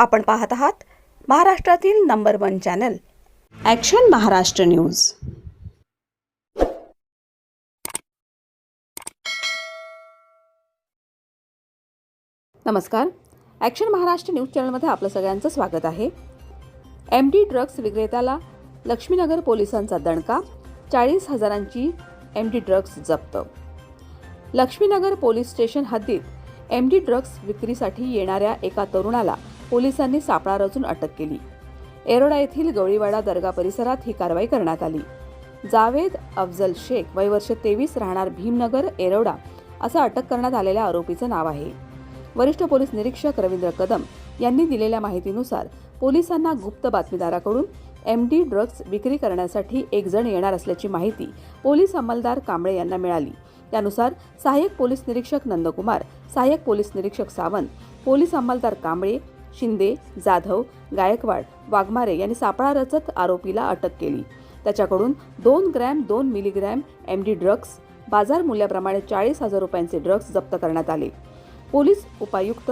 आपण पाहत आहात महाराष्ट्रातील number one channel. Action Maharashtra news. नमस्कार. ॲक्शन महाराष्ट्र न्यूज चॅनलमध्ये आपलं सगळ्यांचं स्वागत आहे. एम डी ड्रग्ज विक्रेत्याला लक्ष्मीनगर पोलिसांचा दणका चाळीस हजारांची एम डी ड्रग्ज जप्त. लक्ष्मीनगर पोलीस स्टेशन हद्दीत एम डी ड्रग्ज विक्रीसाठी येणाऱ्या एका तरुणाला पोलिसांनी सापळा रचून अटक केली. एरोडा येथील गवळीवाडा दर्गा परिसरात ही कारवाई करण्यात आली. जावेद अफजल शेख वय वर्ष तेवीस राहणार भीमनगर एरोडा असं अटक करण्यात आलेल्या आरोपीचं नाव आहे. वरिष्ठ पोलीस निरीक्षक रवींद्र कदम यांनी दिलेल्या माहितीनुसार पोलिसांना गुप्त बातमीदाराकडून एम डी ड्रग्ज विक्री करण्यासाठी एक जण येणार असल्याची माहिती पोलीस अंमलदार कांबळे यांना मिळाली. त्यानुसार सहाय्यक पोलीस निरीक्षक नंदकुमार सहाय्यक पोलीस निरीक्षक सावंत पोलीस अंमलदार कांबळे शिंदे जाधव गायकवाड वाघमारे यांनी सापळा रचत आरोपीला अटक केली. त्याच्याकडून दोन ग्रॅम दोन मिलीग्रॅम एम डी ड्रग्ज बाजार मूल्याप्रमाणे चाळीस हजार रुपयांचे ड्रग्ज जप्त करण्यात आले. पोलीस उपायुक्त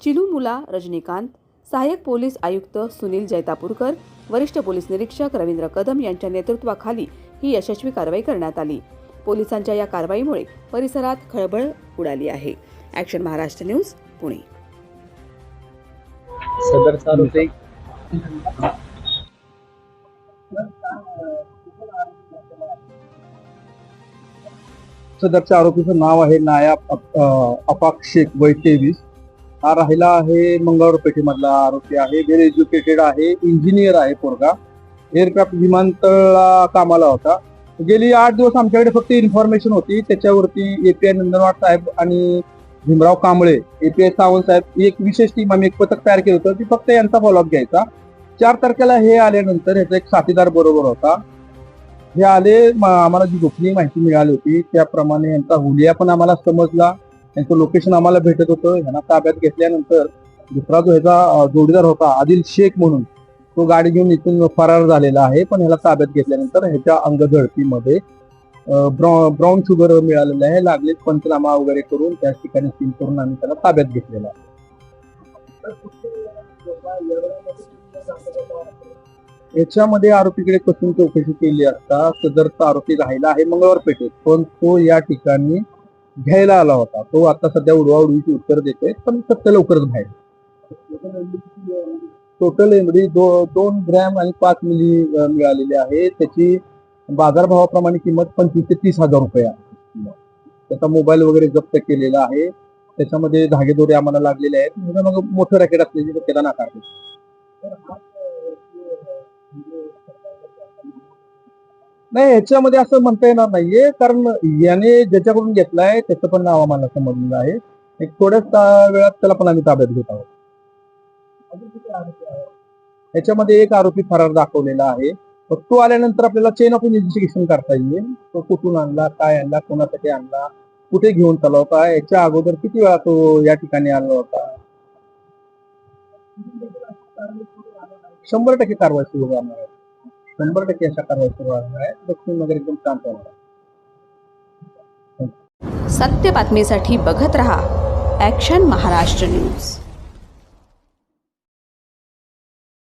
चिलुमुला रजनीकांत सहाय्यक पोलीस आयुक्त सुनील जैतापूरकर वरिष्ठ पोलीस निरीक्षक रवींद्र कदम यांच्या नेतृत्वाखाली ही यशस्वी कारवाई करण्यात आली. पोलिसांच्या या कारवाईमुळे परिसरात खळबळ उडाली आहे. ॲक्शन महाराष्ट्र न्यूज पुणे सदरचा आरोपी सदरच्या आरोपीचं नाव आहे नायाब अप- अं, शेख वय तेवीस. हा राहिला आहे मंगळवार पेठेमधला आरोपी आहे. वेल एज्युकेटेड आहे इंजिनियर आहे पोरगा. एअरक्राफ्ट विमानतळा कामाला होता. गेली आठ दिवस आमच्याकडे फक्त इन्फॉर्मेशन होती. त्याच्यावरती एपीआय नंदनवाड साहेब आणि भीमराव कांबळे एपीआय सावंत साहेब एक विशेष टीम आम्ही एक पथक तयार केलं होतं. की फक्त यांचा फॉलोअप घ्यायचा. चार तारखेला हे आल्यानंतर ह्याचा एक साथीदार बरोबर होता. हे आले आम्हाला जी गोपनीय माहिती मिळाली होती त्याप्रमाणे यांचा हुलिया पण आम्हाला समजला. त्यांचं लोकेशन आम्हाला भेटत होतं. ह्यांना ताब्यात घेतल्यानंतर दुसरा जो ह्याचा जोडीदार होता आदिल शेख म्हणून तो गाडी घेऊन इथून फरार झालेला आहे. पण ह्याला ताब्यात घेतल्यानंतर ह्याच्या अंगझडतीमध्ये ब्राऊन शुगर मिळालेलं आहे. लागलेच पंचनामा वगैरे करून त्या ठिकाणी सील करून आम्ही त्याला ताब्यात घेतलेला आहे. याच्यामध्ये आरोपीकडे कसून चौकशी केली असता सदरचा आरोपी राहिला आहे मंगळवार पेठेत पण तो या ठिकाणी घ्यायला आला होता. तो आता सध्या उडवाउडवीची उत्तर देतोय पण सत्य लवकरच बाहेर. टोटल एमडी दो दोन ग्रॅम आणि पाच मिली मिळालेली आहे. त्याची बाजारभावाप्रमाणे किंमत पंचवीस ते तीस हजार रुपये आहे. त्याचा मोबाईल वगैरे जप्त केलेला आहे. त्याच्यामध्ये धागेदोरे आम्हाला लागलेले आहेत. म्हणजे मग मोठं रॅकेट असल्याची शक्यता नाकारते नाही ह्याच्यामध्ये असं म्हणता येणार नाहीये कारण याने ज्याच्याकडून घेतलाय त्याचं पण नाव आम्हाला समजलेलं आहे. एक थोड्याच वेळात त्याला पण आम्ही ताब्यात घेत आहोत. ह्याच्यामध्ये एक आरोपी फरार दाखवलेला आहे. मग तो आल्यानंतर आपल्याला चेन ऑफ इन्व्हेस्टिगेशन करता येईल. तो कुठून आणला काय आणला कोणासाठी आणला कुठे घेऊन चालला होता याच्या अगोदर किती वेळा तो या ठिकाणी आला होता? शंभर टक्के कारवाई सुरू करणार आहे. शंभर टक्के अशा कारवाई सुरू राहणार आहे. दक्षिण नगर एकदम शांत होणार आहे. सत्य बातमीसाठी बघत रहा. Action Maharashtra news